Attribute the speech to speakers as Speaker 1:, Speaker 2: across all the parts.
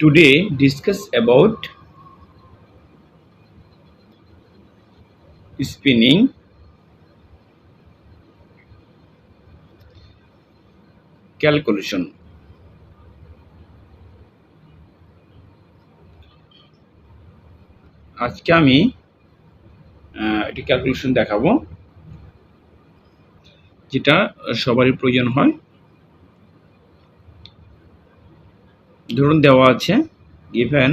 Speaker 1: today discuss about spinning calculation আজকে আমি একটি ক্যালকুলেশন দেখাবো যেটা সবারই প্রয়োজন হয় ধরুন দেওয়া আছে গিভেন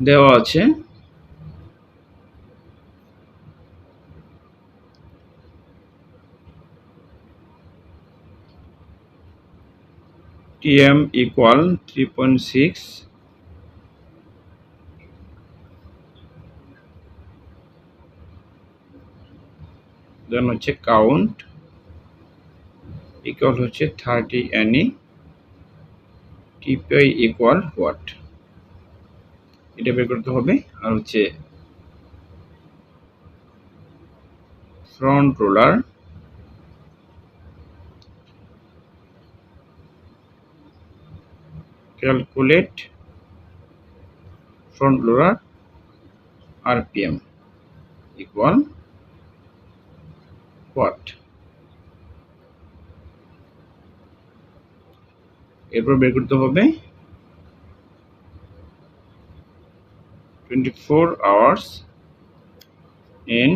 Speaker 1: দেওয়া আছে tm equal 3.6 দেন হচ্ছে কাউন্ট ইকুয়াল হচ্ছে thirty any TPI equal what এটা বের করতে হবে আর হচ্ছে front roller calculate front roller RPM equal what এরপর বের করতে হবে twenty four hours in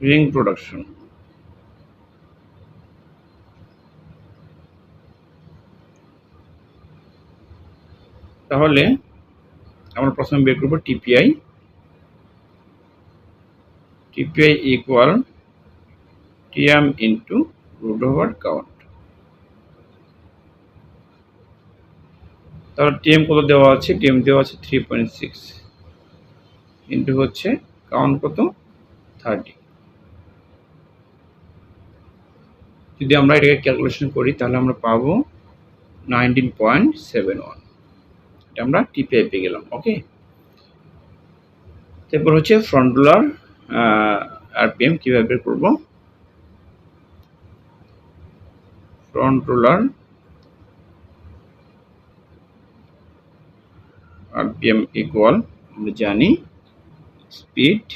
Speaker 1: ring production তাহলে আমরা প্রথমে বের করব TPI TPI equal TM into root over count তাহলে টিএম কত দেওয়া আছে? টিএম দেওয়া আছে থ্রি পয়েন্ট সিক্স ইন্টু হচ্ছে কাউন্ট কত? থার্টি যদি আমরা এটাকে ক্যালকুলেশন করি, তাহলে আমরা পাবো নাইনটিন পয়েন্ট সেভেন ওয়ান এটা আমরা টিপিআই পেয়ে গেলাম ওকে তারপর হচ্ছে ফ্রন্ট রোলার আরপিএম কীভাবে বের করব? ফ্রন্ট রোলার আরপিএম ইকুয়াল আমরা জানি স্পিড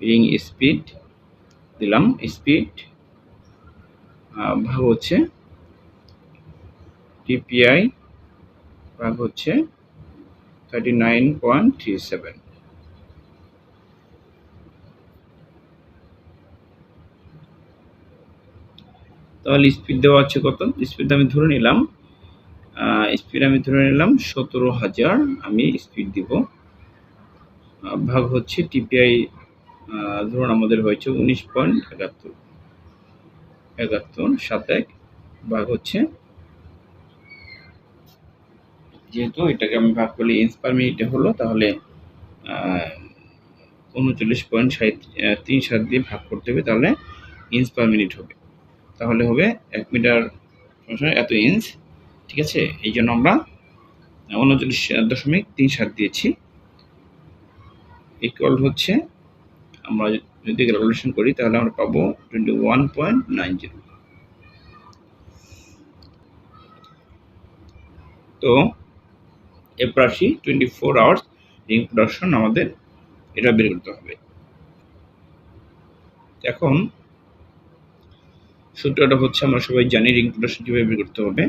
Speaker 1: রিং স্পিড দিলাম স্পিড ভাগ হচ্ছে টিপিআই ভাগ হচ্ছে thirty nine point three seven তাহলে স্পিড দেওয়া আছে কত? স্পিড আমি ধরে নিলাম স্পিড আমি ধরে নিলাম সতেরো হাজার, আমি স্পিড দিব। ভাগ হচ্ছে টিপিআই ধরুন আমাদের হয়েছে উনিশ পয়েন্ট একাত্তর একাত্তর, সাত এক, ভাগ হচ্ছে যেহেতু এটাকে আমি ভাগ করলে ইঞ্চ পার মিনিটে হলো, তাহলে উনচল্লিশ পয়েন্ট ষাট তিন সাত দিয়ে ভাগ করতে হবে, তাহলে ইঞ্চ পার মিনিট হবে। তাহলে হবে এক মিটার এত ইঞ্চ ঠিক আছে? এই জন্য আমরা উনচল্লিশ দশমিক তিন সাত দিয়েছি। ইকুয়াল হচ্ছে, আমরা যদি ক্যালকুলেশন করি, তাহলে আমরা পাবো twenty one point nine zero তো, এরপর আসি twenty four hours ring production আমাদের এটা বের করতে হবে। এখন সূত্রটা হচ্ছে, আমরা সবাই জানি রিং প্রোডাকশন কীভাবে বের করতে হবে।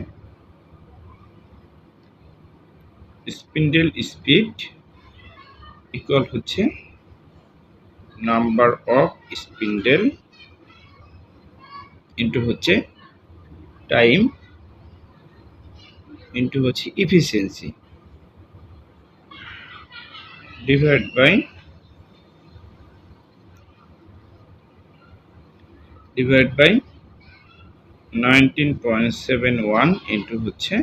Speaker 1: স্পিন্ডেল স্পিড ইকুয়াল হচ্ছে নাম্বার অফ স্পিন্ডেল ইন্টু হচ্ছে টাইম ইন্টু হচ্ছে efficiency divide by divide by nineteen point seven one into হচ্ছে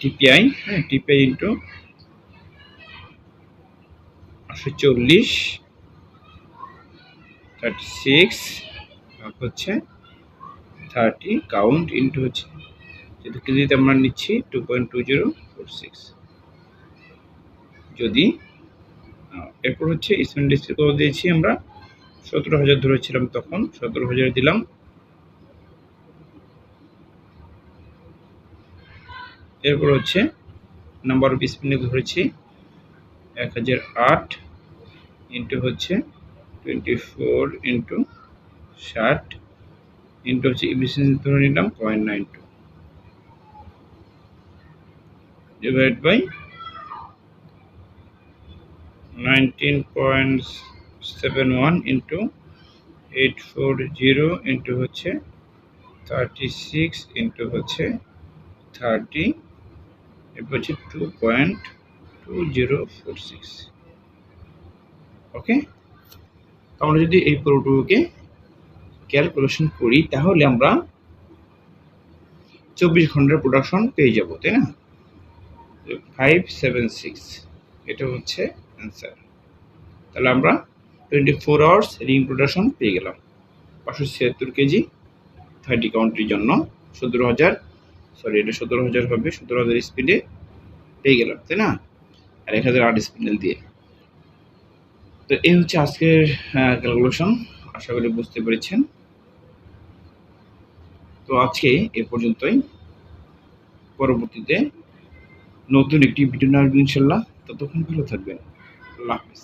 Speaker 1: টিপিআই হ্যাঁ টিপিআই ইন্টু আটশো চল্লিশ থার্টি সিক্স হচ্ছে থার্টি কাউন্ট ইন্টু হচ্ছে যেহেতু কেজিতে আমরা নিচ্ছি two point two zero four six যদি এরপর হচ্ছে স্পেন্ডিচার কত দিয়েছি আমরা, সতেরো হাজার ধরেছিলাম তখন, সতেরো হাজার দিলাম এরপর হচ্ছে নাম্বার অফ স্পিনে ধরেছি এক হাজার আট ইন্টু হচ্ছে টোয়েন্টি ফোর ইন্টু ষাট ইন্টু হচ্ছে ইফিসিয়েন্সি ধরে নিলাম point nine two divide by nineteen point seven one into eight four zero into হচ্ছে থার্টি সিক্স ইন্টু হচ্ছে থার্টি হচ্ছে two point two zero four six okay আমরা যদি এই পুরোটুকুকে ক্যালকুলেশন করি, তাহলে আমরা চব্বিশ ঘণ্টার প্রোডাকশন পেয়ে যাব, তাই না? ফাইভ সেভেন সিক্স এটা হচ্ছে অ্যান্সার তাহলে আমরা twenty four hours ring production পেয়ে গেলাম। পাঁচশো ছিয়াত্তর কেজি থার্টি কাউন্টির জন্য, সতেরো হাজার সরি এটা সতেরো হাজার হবে, সতেরো হাজার স্পিডে পেয়ে গেলাম, তাই না? আর এক হাজার আট স্পিডেল দিয়ে। তো এই হচ্ছে আজকের ক্যালকুলেশন আশা করি বুঝতে পেরেছেন। তো আজকে এ পর্যন্তই। পরবর্তীতে নতুন একটি ভিডিও আসবে, ইনশাল্লাহ। ততক্ষণ ভালো থাকবেন। আল্লাহ হাফিজ।